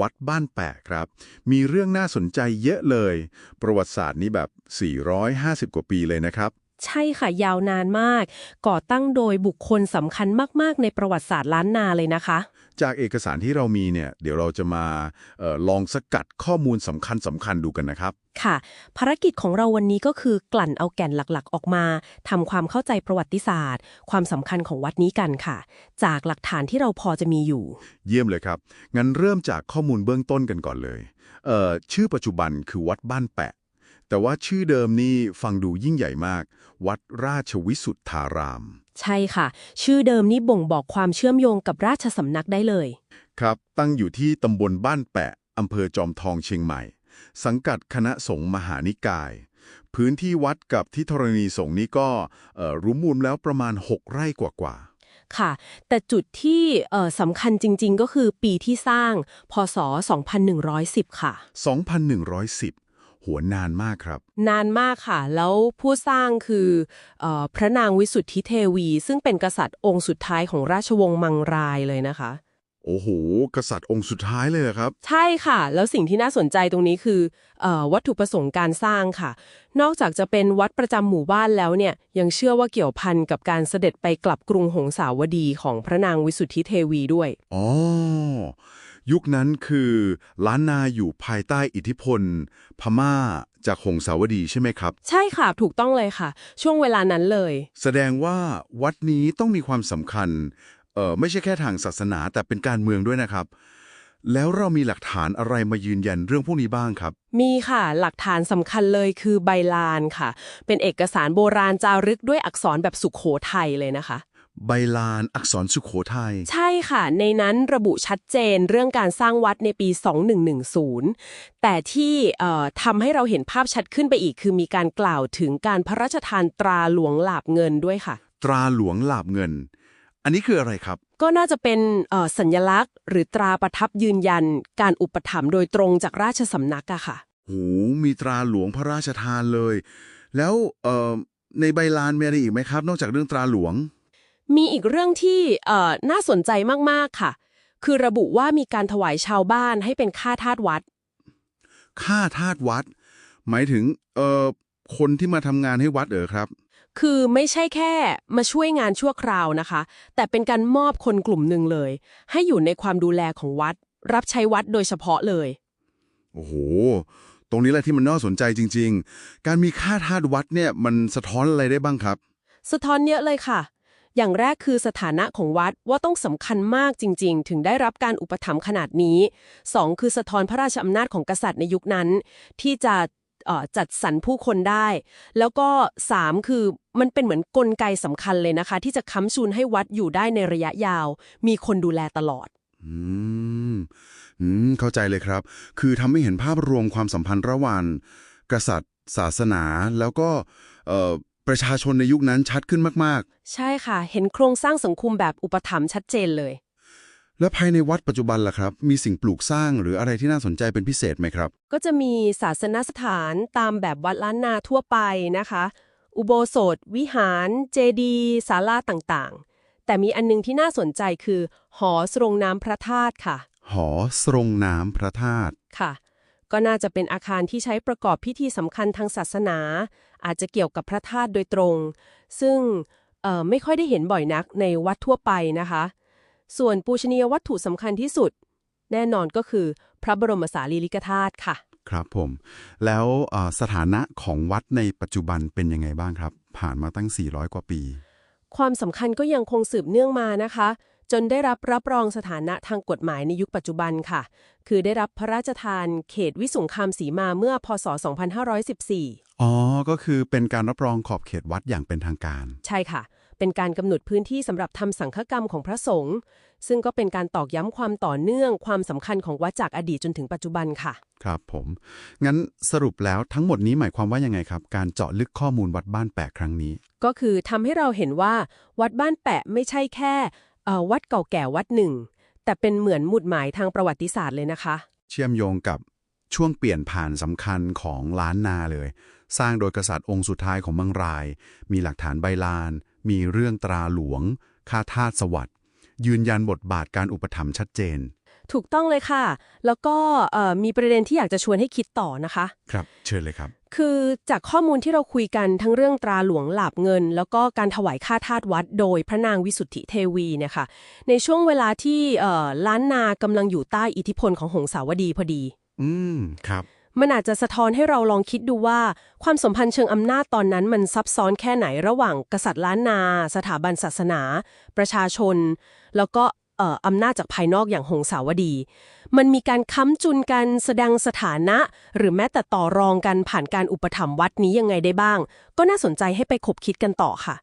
วัดบ้านแปะครับ มีเรื่องน่าสนใจเยอะเลย ประวัติศาสตร์นี้แบบ 450 กว่าปีเลยนะครับ ใช่ค่ะยาวนานมาก ก่อตั้งโดยบุคคลสำคัญมาก ๆ ในประวัติศาสตร์ล้านนาเลยนะคะ จากเอกสารที่เรามีเนี่ย เดี๋ยวเราจะมาเออลองสกัดข้อมูลสำคัญสำคัญดูกันนะครับ ค่ะ ภารกิจของเราวันนี้ก็คือกลั่นเอาแก่นหลักๆ ออกมาทำความเข้าใจประวัติศาสตร์ ความสำคัญของวัดนี้กันค่ะ จากหลักฐานที่เราพอจะมีอยู่ เยี่ยมเลยครับ งั้นเริ่มจากข้อมูลเบื้องต้นกันก่อนเลยเอ่อชื่อปัจจุบันคือวัดบ้านแปะ แต่ว่าชื่อเดิมนี่ฟังดูยิ่งใหญ่มาก วัดราชวิสุทธาราม ใช่ค่ะ ชื่อเดิมนี้บ่งบอกความเชื่อมโยงกับราชสำนักได้เลย ครับ ตั้งอยู่ที่ตำบลบ้านแปะอำเภอจอมทองเชียงใหม่ สังกัดคณะสงฆ์มหานิกาย พื้นที่วัดกับที่ธรณีสงฆ์นี้ก็เอ่อรู้มูลแล้วประมาณ 6 ไร่กว่าค่ะ แต่จุดที่เอ่อสำคัญจริง ๆ ก็คือปีที่สร้าง พศ 2110 ค่ะๆ2,110 หัวนานมากครับ นานมากค่ะ แล้วผู้สร้างคือออพระนางวิสุทธิเทวี ซึ่งเป็นกษัตริย์องค์สุดท้ายของราชวงศ์มังรายเลยนะคะ โอ้โห กษัตริย์องค์สุดท้ายเลยครับ ใช่ค่ะ แล้วสิ่งที่น่าสนใจตรงนี้คือออวัตถุประสงค์การสร้างค่ะ นอกจากจะเป็นวัดประจำหมู่บ้านแล้วเนี่ยยังเชื่อว่าเกี่ยวพันกับการเสด็จไปกลับกรุงหงสาวดีของพระนางวิสุทธิเทวีด้วยอ๋อ ยุคนั้นคือล้านนาอยู่ภายใต้อิทธิพล พม่าจากหงสาวดีใช่ไหมครับ ใช่ค่ะ ถูกต้องเลยค่ะ ช่วงเวลานั้นเลย แสดงว่าวัดนี้ต้องมีความสำคัญเอ่อไม่ใช่แค่ทางศาสนาแต่เป็นการเมืองด้วยนะครับ แล้วเรามีหลักฐานอะไรมายืนยันเรื่องพวกนี้บ้างครับ มีค่ะ หลักฐานสำคัญเลยคือใบลานค่ะ เป็นเอกสารโบราณจารึกด้วยอักษรแบบสุขโขทัยเลยนะคะ ใบลานอักษรสุขโขทัย ใช่ค่ะ ในนั้นระบุชัดเจนเรื่องการสร้างวัดในปี 2110 แต่ที่เอ่อทำให้เราเห็นภาพชัดขึ้นไปอีก คือมีการกล่าวถึงการพระราชทานตราหลวงหลาบเงินด้วยค่ะ ตราหลวงหลาบเงิน อันนี้คืออะไรครับ ก็น่าจะเป็นเอ่อสัญลักษณ์ หรือตราประทับยืนยัน การอุปถัมภ์โดยตรงจากราชสำนักอะค่ะโหมีตราหลวงพระราชทานเลย แล้วเอ่อในใบลานมีอะไรอีกไหมครับ นอกจากเรื่องตราหลวง มีอีกเรื่องที่เอ่อน่าสนใจมากๆค่ะ คือระบุว่ามีการถวายชาวบ้านให้เป็นข้าทาสวัด ค่าทาสวัด หมายถึงเอ่อคนที่มาทำงานให้วัดเออครับ คือไม่ใช่แค่มาช่วยงานชั่วคราวนะคะ แต่เป็นการมอบคนกลุ่มหนึ่งเลย ให้อยู่ในความดูแลของวัด รับใช้วัดโดยเฉพาะเลย โอ้โห ตรงนี้แหละที่มันน่าสนใจจริง ๆ การมีค่าทาสวัดเนี่ยมันสะท้อนอะไรได้บ้างครับ สะท้อนเยอะเลยค่ะ อย่างแรกคือสถานะของวัดว่าต้องสำคัญมากจริง ๆ ถึงได้รับการอุปถัมภ์ขนาดนี้สองคือสะท้อนพระราชอำนาจของกษัตริย์ในยุคนั้น ที่จะจัดสรรผู้คนได้ แล้วก็สามคือมันเป็นเหมือนกลไกสำคัญเลยนะคะ ที่จะค้ำชูนให้วัดอยู่ได้ในระยะยาว มีคนดูแลตลอด อืมอืมเข้าใจเลยครับ คือทำให้เห็นภาพรวมความสัมพันธ์ระหว่างกษัตริย์ ศาสนาแล้วก็เอ่อ ประชาชนในยุคนั้นชัดขึ้นมากใช่ค่ะ เห็นโครงสร้างสังคมแบบอุปถัมภ์ชัดเจนเลยๆและภายในวัดปัจจุบันล่ะครับ มีสิ่งปลูกสร้างหรืออะไรที่น่าสนใจเป็นพิเศษไหมครับ ก็จะมีศาสนสถานตามแบบวัดล้านนาทั่วไปนะคะ อุโบสถ วิหาร เจดีย์ศาลาต่างๆ แต่มีอันนึงที่น่าสนใจคือ หอทรงน้ำพระธาตุค่ะ หอทรงน้ำพระธาตุค่ะ ก็น่าจะเป็นอาคารที่ใช้ประกอบพิธีสำคัญทางศาสนา อาจจะเกี่ยวกับพระธาตุโดยตรง ซึ่งเอ่อไม่ค่อยได้เห็นบ่อยนักในวัดทั่วไปนะคะ ส่วนปูชนียวัตถุสำคัญที่สุด แน่นอนก็คือพระบรมสารีริกธาตุค่ะ ครับผม แล้วเอ่อสถานะของวัดในปัจจุบันเป็นยังไงบ้างครับ ผ่านมาตั้ง 400 กว่าปี ความสำคัญก็ยังคงสืบเนื่องมานะคะ จนได้รับรับรองสถานะทางกฎหมายในยุคปัจจุบันค่ะ คือได้รับพระราชทานเขตวิสุงคามสีมาเมื่อพศ 2514 อ๋อ ก็คือเป็นการรับรองขอบเขตวัดอย่างเป็นทางการ ใช่ค่ะ เป็นการกำหนดพื้นที่สำหรับทำสังฆกรรมของพระสงฆ์ ซึ่งก็เป็นการตอกย้ำความต่อเนื่องความสำคัญของวัดจากอดีตจนถึงปัจจุบันค่ะ ครับผม งั้นสรุปแล้วทั้งหมดนี้หมายความว่ายังไงครับ การเจาะลึกข้อมูลวัดบ้านแปะครั้งนี้ ก็คือทำให้เราเห็นว่า วัดบ้านแปะไม่ใช่แค่เอ่อ วัดเก่าแก่วัดหนึ่ง แต่เป็นเหมือนหมุดหมายทางประวัติศาสตร์เลยนะคะ เชื่อมโยงกับช่วงเปลี่ยนผ่านสำคัญของล้านนาเลย สร้างโดยกษัตริย์องค์สุดท้ายของมังราย มีหลักฐานใบลาน มีเรื่องตราหลวง ค่าทาสสวัสด์ยืนยันบทบาทการอุปถัมภ์ชัดเจน ถูกต้องเลยค่ะ แล้วก็เอ่อมีประเด็นที่อยากจะชวนให้คิดต่อนะคะ ครับ เชิญเลยครับ คือจากข้อมูลที่เราคุยกันทั้งเรื่องตราหลวงหลาบเงิน แล้วก็การถวายค่าทาสวัดโดยพระนางวิสุทธิเทวีเนี่ยค่ะ ในช่วงเวลาที่เอ่อล้านนากำลังอยู่ใต้อิทธิพลของหงสาวดีพอดี อืม ครับมันอาจจะสะท้อนให้เราลองคิดดูว่า ความสัมพันธ์เชิงอำนาจตอนนั้นมันซับซ้อนแค่ไหนระหว่างกษัตริย์ล้านนา สถาบันศาสนา ประชาชน แล้วก็เอำนาจจากภายนอกอย่างหงสาวดี มันมีการค้ำจุนกันแสดงสถานะ หรือแม้แต่ต่อรองกันผ่านการอุปถัมภ์วัดนี้ยังไงได้บ้าง ก็น่าสนใจให้ไปคบคิดกันต่อค่ะ